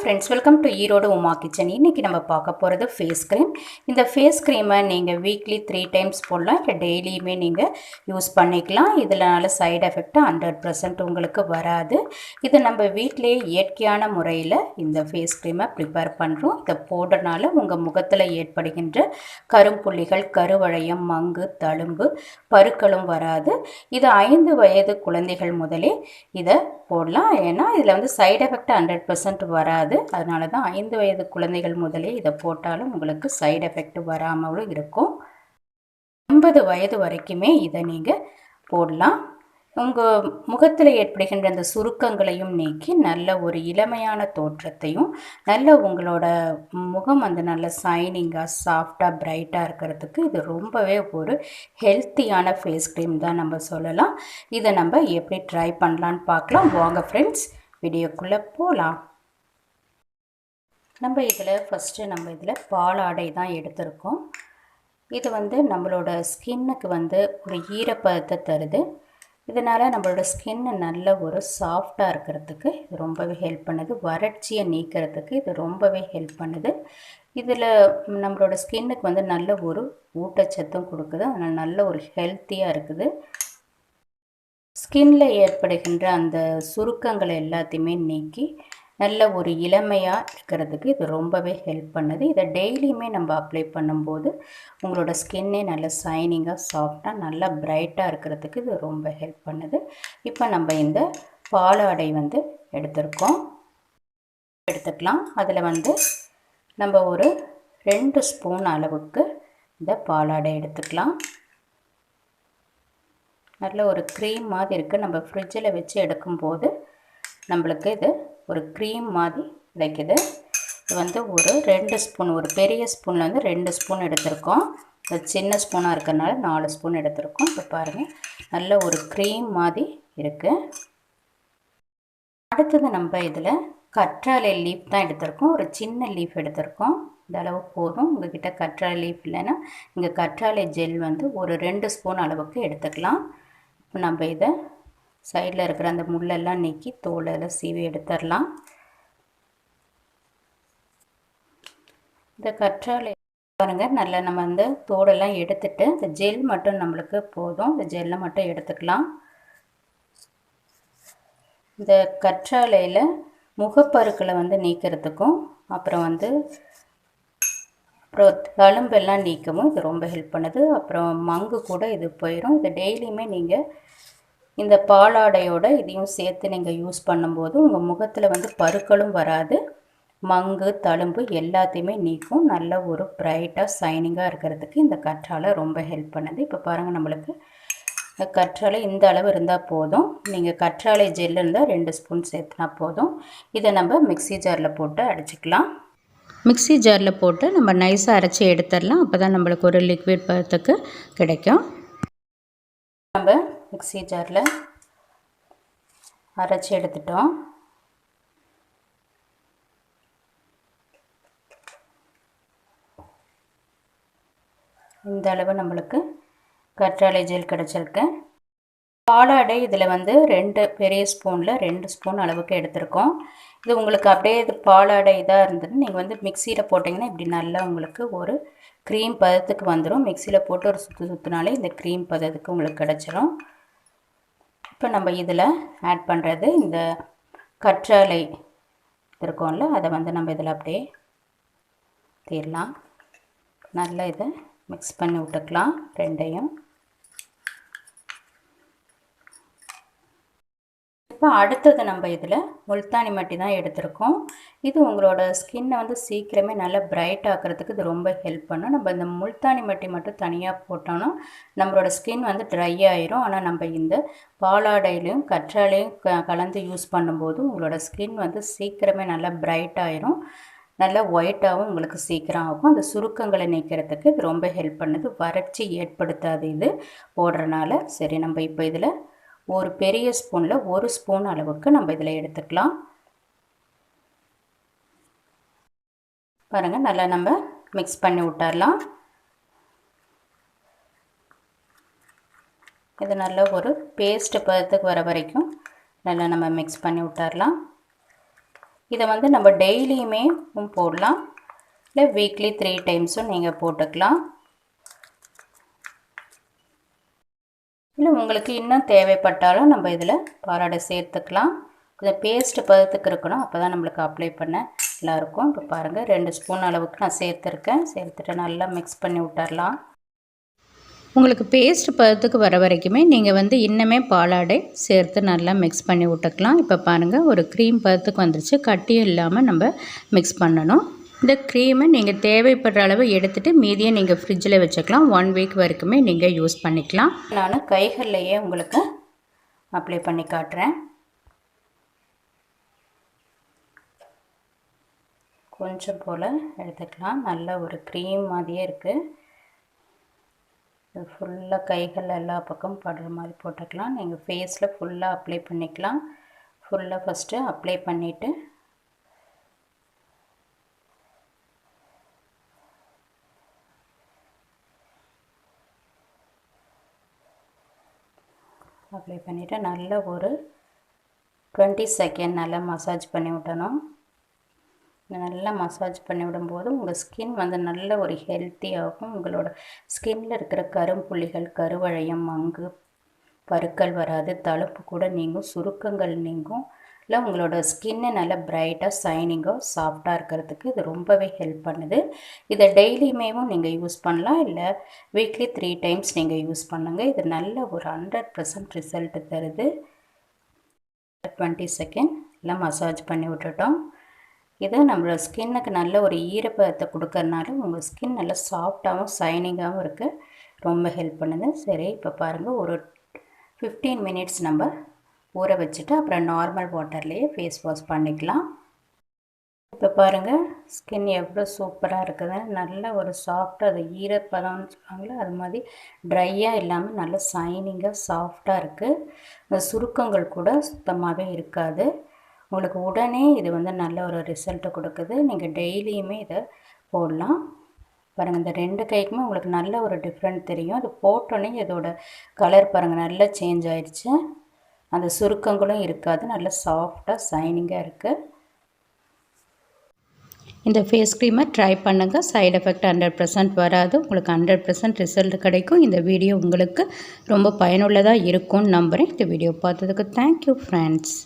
Friends welcome to Erode Uma kitchen இன்றைக்கி நம்ம பார்க்க போகிறது ஃபேஸ் க்ரீம் இந்த ஃபேஸ் க்ரீமை நீங்கள் வீக்லி த்ரீ டைம்ஸ் போடலாம். இல்லை டெய்லியுமே நீங்கள் யூஸ் பண்ணிக்கலாம். இதனால் சைடு எஃபெக்ட் ஹண்ட்ரட் பர்சன்ட் உங்களுக்கு வராது. இது நம்ம வீட்டிலேயே இயற்கையான முறையில் இந்த ஃபேஸ் க்ரீமை ப்ரிப்பேர் பண்ணுறோம் இதை போடுறனால உங்கள் முகத்தில் ஏற்படுகின்ற கரும்புள்ளிகள் கருவளையம் மங்கு தழும்பு பருக்களும் வராது. இது ஐந்து வயது குழந்தைகள் முதலே இதை போடலாம். ஏன்னா இதில் வந்து சைடு எஃபெக்ட் ஹண்ட்ரட் பர்சன்ட் வராது. அதனால தான் ஐந்து வயது குழந்தைகள் முதலே இதை போட்டாலும் உங்களுக்கு சைடு எஃபெக்ட் வராமலும் இருக்கும். ஐம்பது வயது வரைக்குமே இதை நீங்கள் போடலாம். உங்கள் முகத்தில் ஏற்படுகின்ற அந்த சுருக்கங்களையும் நீக்கி நல்ல ஒரு இளமையான தோற்றத்தையும் நல்ல உங்களோட முகம் வந்து நல்ல சைனிங்காக சாஃப்டாக பிரைட்டாக இருக்கிறதுக்கு இது ரொம்பவே ஒரு ஹெல்த்தியான ஃபேஸ் க்ரீம் தான் நம்ம சொல்லலாம். இதை நம்ம எப்படி ட்ரை பண்ணலான்னு பார்க்கலாம். வாங்க ஃப்ரெண்ட்ஸ் வீடியோக்குள்ளே போகலாம் நம்ம இதில் ஃபஸ்ட்டு நம்ம இதில் பாலாடை தான் எடுத்திருக்கோம். இது வந்து நம்மளோட ஸ்கின்னுக்கு வந்து ஒரு ஈரப்பதத்தை தருது. இதனால் நம்மளோட ஸ்கின்னு நல்ல ஒரு சாஃப்டாக இருக்கிறதுக்கு இது ரொம்பவே ஹெல்ப் பண்ணுது. வறட்சியை நீக்கிறதுக்கு இது ரொம்பவே ஹெல்ப் பண்ணுது. இதில் நம்மளோட ஸ்கின்னுக்கு வந்து நல்ல ஒரு ஊட்டச்சத்தும் கொடுக்குது. அதனால் நல்ல ஒரு ஹெல்த்தியாக இருக்குது. ஸ்கின்ல ஏற்படுகின்ற அந்த சுருக்கங்களை எல்லாத்தையுமே நீக்கி நல்ல ஒரு இளமையாக இருக்கிறதுக்கு இது ரொம்பவே ஹெல்ப் பண்ணுது. இதை டெய்லியுமே நம்ம அப்ளை பண்ணும்போது உங்களோட ஸ்கின்னே நல்ல சைனிங்காக சாஃப்டாக நல்லா பிரைட்டாக இருக்கிறதுக்கு இது ரொம்ப ஹெல்ப் பண்ணுது. இப்போ நம்ம இந்த பாலாடை வந்து எடுத்திருக்கோம். எடுத்துக்கலாம். அதில் வந்து நம்ம ஒரு ரெண்டு ஸ்பூன் அளவுக்கு இந்த பாலாடை எடுத்துக்கலாம். நல்ல ஒரு க்ரீம் மாதிரி இருக்குது நம்ம ஃப்ரிட்ஜில் வச்சு எடுக்கும்போது நம்மளுக்கு இது ஒரு க்ரீம் மாதிரி கிடைக்குது. இது வந்து ஒரு ரெண்டு ஸ்பூன் ஒரு பெரிய ஸ்பூனில் வந்து ரெண்டு ஸ்பூன் எடுத்திருக்கோம். இந்த சின்ன ஸ்பூனாக இருக்கிறனால நாலு ஸ்பூன் எடுத்திருக்கோம். இப்போ பாருங்கள் நல்ல ஒரு க்ரீம் மாதிரி இருக்குது அடுத்தது நம்ம இதில் கற்றாழை லீஃப் தான் எடுத்திருக்கோம். ஒரு சின்ன லீஃப் எடுத்திருக்கோம். இந்த அளவு போதும். உங்ககிட்ட கற்றாழை லீஃப் இல்லைன்னா இங்கே கற்றாழை ஜெல் வந்து ஒரு ரெண்டு ஸ்பூன் அளவுக்கு எடுத்துக்கலாம். இப்போ நம்ம இதை சைடில் இருக்கிற அந்த முள்ளெல்லாம் நீக்கி தோலெல்லாம் சீவி எடுத்துடலாம். இந்த கற்றாழை பாருங்கள் நல்லா நம்ம அந்த தோடெல்லாம் எடுத்துட்டு இந்த ஜெல் மட்டும் நம்மளுக்கு போதும். இந்த ஜெல்லை மட்டும் எடுத்துக்கலாம். இந்த கற்றாழையில் முகப்பருக்களை வந்து நீக்கிறதுக்கும் அப்புறம் வந்து அப்புறம் தழும்பெல்லாம் நீக்கவும் இது ரொம்ப ஹெல்ப் பண்ணுது. அப்புறம் மங்கு கூட இது போயிடும் இது டெய்லியுமே நீங்கள் இந்த பாலாடையோட இதையும் சேர்த்து நீங்கள் யூஸ் பண்ணும்போது உங்கள் முகத்தில் வந்து பருக்களும் வராது. மங்கு தழும்பு எல்லாத்தையுமே நீக்கும். நல்ல ஒரு ப்ரைட்டாக சைனிங்காக இருக்கிறதுக்கு இந்த கற்றாழை ரொம்ப ஹெல்ப் பண்ணுது. இப்போ பாருங்கள் நம்மளுக்கு. கற்றாழை இந்த அளவு இருந்தால் போதும். நீங்கள் கற்றாழை ஜெல் இருந்தால் ரெண்டு ஸ்பூன் சேர்த்துனா போதும். இதை நம்ம மிக்சி ஜாரில் போட்டு அடிச்சுக்கலாம். மிக்சி ஜாரில் போட்டு நம்ம நைஸாக அரைச்சி எடுத்துடலாம். அப்போ தான் நம்மளுக்கு ஒரு லிக்விட் பதத்துக்கு கிடைக்கும். நம்ம மிக்சி ஜாரில் அரைச்சி எடுத்துட்டோம். இந்த அளவு நம்மளுக்கு கற்றாழை ஜெல் கிடச்சிருக்கு. பாலாடை இதில் வந்து ரெண்டு பெரிய ஸ்பூனில் ரெண்டு ஸ்பூன் அளவுக்கு எடுத்திருக்கோம். இது உங்களுக்கு அப்படியே இது பாலாடை இதாக இருந்ததுன்னு நீங்கள் வந்து மிக்சியில் போட்டிங்கன்னா இப்படி நல்லா உங்களுக்கு ஒரு க்ரீம் பதத்துக்கு வந்துடும். மிக்சியில் போட்டு ஒரு சுற்று சுற்றினாலே இந்த க்ரீம் பதத்துக்கு உங்களுக்கு கிடச்சிரும். இப்போ நம்ம இதில் ஆட் பண்ணுறது இந்த கற்றாழை இருக்கோம்ல அதை வந்து நம்ம இதில் அப்படியே தீரலாம். நல்லா இதை மிக்ஸ் பண்ணி விட்டுக்கலாம் ரெண்டையும். இப்போ அடுத்தது நம்ம இதில் முல்தானி மட்டி தான் எடுத்திருக்கோம். இது உங்களோட ஸ்கின்னை வந்து சீக்கிரமே நல்லா பிரைட் ஆக்கிறதுக்கு இது ரொம்ப ஹெல்ப் பண்ணும். நம்ம இந்த முல்தானி மட்டி மட்டும் தனியாக போட்டோம்னா நம்மளோட ஸ்கின் வந்து ட்ரை ஆயிரும். ஆனால் நம்ம இந்த பாலாடையிலையும் கற்றாலையும் க கலந்து யூஸ் பண்ணும்போது உங்களோட ஸ்கின் வந்து சீக்கிரமே நல்லா பிரைட் ஆயிரும். நல்லா ஒயிட்டாகவும் உங்களுக்கு சீக்கிரம் ஆகும். அந்த சுருக்கங்களை நீக்கிறதுக்கு இது ரொம்ப ஹெல்ப் பண்ணுது. வறட்சி ஏற்படுத்தாது இது போடுறனால. சரி நம்ம இப்போ இதில் ஒரு பெரிய ஸ்பூனில் ஒரு ஸ்பூன் அளவுக்கு நம்ம இதில் எடுத்துக்கலாம். பாருங்கள் நல்லா நம்ம மிக்ஸ் பண்ணி விட்டுறலாம். இது நல்ல ஒரு பேஸ்ட்டு பதத்துக்கு வர வரைக்கும் நல்லா நம்ம மிக்ஸ் பண்ணி விட்டுறலாம். இதை வந்து நம்ம டெய்லியுமே போடலாம். இல்லை வீக்லி த்ரீ டைம்ஸும் நீங்கள் போட்டுக்கலாம். இல்லை உங்களுக்கு இன்னும் தேவைப்பட்டாலும் நம்ம இதில் பாலாடை சேர்த்துக்கலாம். இதை பேஸ்ட் பதத்துக்கு இருக்கணும். அப்போ தான் நம்மளுக்கு அப்ளை பண்ண நல்லாயிருக்கும். இப்போ பாருங்கள் ரெண்டு ஸ்பூன் அளவுக்கு நான் சேர்த்துருக்கேன். சேர்த்துட்டு நல்லா மிக்ஸ் பண்ணி விட்டுறலாம். உங்களுக்கு பேஸ்ட் பதத்துக்கு வர வரைக்குமே நீங்கள் வந்து இன்னுமே பாலாடை சேர்த்து நல்லா மிக்ஸ் பண்ணி விட்டுக்கலாம். இப்போ பாருங்கள் ஒரு க்ரீம் பதத்துக்கு வந்துருச்சு. கட்டியும் இல்லாமல் நம்ம மிக்ஸ் பண்ணணும். இந்த க்ரீமை நீங்கள் தேவைப்படுற அளவு எடுத்துகிட்டு மீதியை நீங்கள் ஃப்ரிட்ஜில் வச்சுக்கலாம். ஒன் வீக் வரைக்குமே நீங்கள் யூஸ் பண்ணிக்கலாம். நான் கைகள்லையே உங்களுக்கு அப்ளை பண்ணி காட்டுறேன். கொஞ்சம் போல் எடுத்துக்கலாம். நல்ல ஒரு க்ரீம் மாதிரியே இருக்குது இது ஃபுல்லாக கைகள் எல்லா பக்கம் படுற மாதிரி போட்டுக்கலாம். நீங்கள் ஃபேஸில் ஃபுல்லாக அப்ளை பண்ணிக்கலாம். ஃபுல்லாக ஃபஸ்ட்டு அப்ளை பண்ணிவிட்டு அப்ளை பண்ணிவிட்டு நல்ல ஒரு டுவெண்ட்டி செகண்ட் நல்லா மசாஜ் பண்ணி விடணும். நல்லா மசாஜ் பண்ணி விடும்போது உங்கள் ஸ்கின் வந்து நல்ல ஒரு ஹெல்த்தியாகும் உங்களோட ஸ்கின்னில் இருக்கிற கரும்புள்ளிகள் கருவழையம் மங்கு பருக்கள் வராது. தழுப்பு கூட நீங்கும் சுருக்கங்கள் நீங்கும். இல்லை உங்களோட ஸ்கின்னு நல்லா பிரைட்டாக சைனிங்காக சாஃப்டாக இருக்கிறதுக்கு இது ரொம்பவே ஹெல்ப் பண்ணுது. இதை டெய்லியுமேவும் நீங்கள் யூஸ் பண்ணலாம். இல்லை வீக்லி த்ரீ டைம்ஸ் நீங்கள் யூஸ் பண்ணுங்கள் இது நல்ல ஒரு ஹண்ட்ரட் பர்சன்ட் ரிசல்ட் தருது. டுவெண்ட்டி செகண்ட் எல்லாம் மசாஜ் பண்ணி விட்டுட்டோம். இது நம்மளோட ஸ்கின்னுக்கு நல்ல ஒரு ஈரப்பதத்தை கொடுக்கறனால உங்கள் ஸ்கின் நல்லா சாஃப்டாகவும் சைனிங்காகவும் இருக்குது ரொம்ப ஹெல்ப் பண்ணுது. சரி இப்போ பாருங்கள் ஒரு ஃபிஃப்டீன் மினிட்ஸ் நம்ம ஊற வச்சுட்டு அப்புறம் நார்மல் வாட்டர்லேயே ஃபேஸ் வாஷ் பண்ணிக்கலாம். இப்போ பாருங்கள் ஸ்கின் எவ்வளோ சூப்பராக இருக்குது. நல்ல ஒரு சாஃப்டாக அது ஈரப்பதம்னு சொல்லுவாங்களே அது மாதிரி ட்ரையாக இல்லாமல் நல்ல சைனிங்காக சாஃப்டாக இருக்குது இந்த சுருக்கங்கள் கூட சுத்தமாகவே இருக்காது. உங்களுக்கு உடனே இது வந்து நல்ல ஒரு ரிசல்ட்டை கொடுக்குது. நீங்கள் டெய்லியுமே இதை போடலாம். பாருங்கள் இந்த ரெண்டு கைக்குமே உங்களுக்கு நல்ல ஒரு டிஃப்ரெண்ட் தெரியும். அது போட்டோன்னே இதோட கலர் பாருங்கள் நல்லா சேஞ்ச் ஆயிடுச்சு. அந்த சுருக்கங்களும் இருக்காது. நல்லா சாஃப்டாக சைனிங்காக இருக்குது இந்த ஃபேஸ் க்ரீமை ட்ரை பண்ணுங்கள் சைடு எஃபெக்ட் ஹண்ட்ரட் பர்சன்ட் வராது. உங்களுக்கு ஹண்ட்ரட் பர்சன்ட் ரிசல்ட் கிடைக்கும். இந்த வீடியோ உங்களுக்கு ரொம்ப பயனுள்ளதாக இருக்கும்னு நம்புகிறேன் இந்த வீடியோ பார்த்ததுக்கு தேங்க்யூ ஃப்ரெண்ட்ஸ்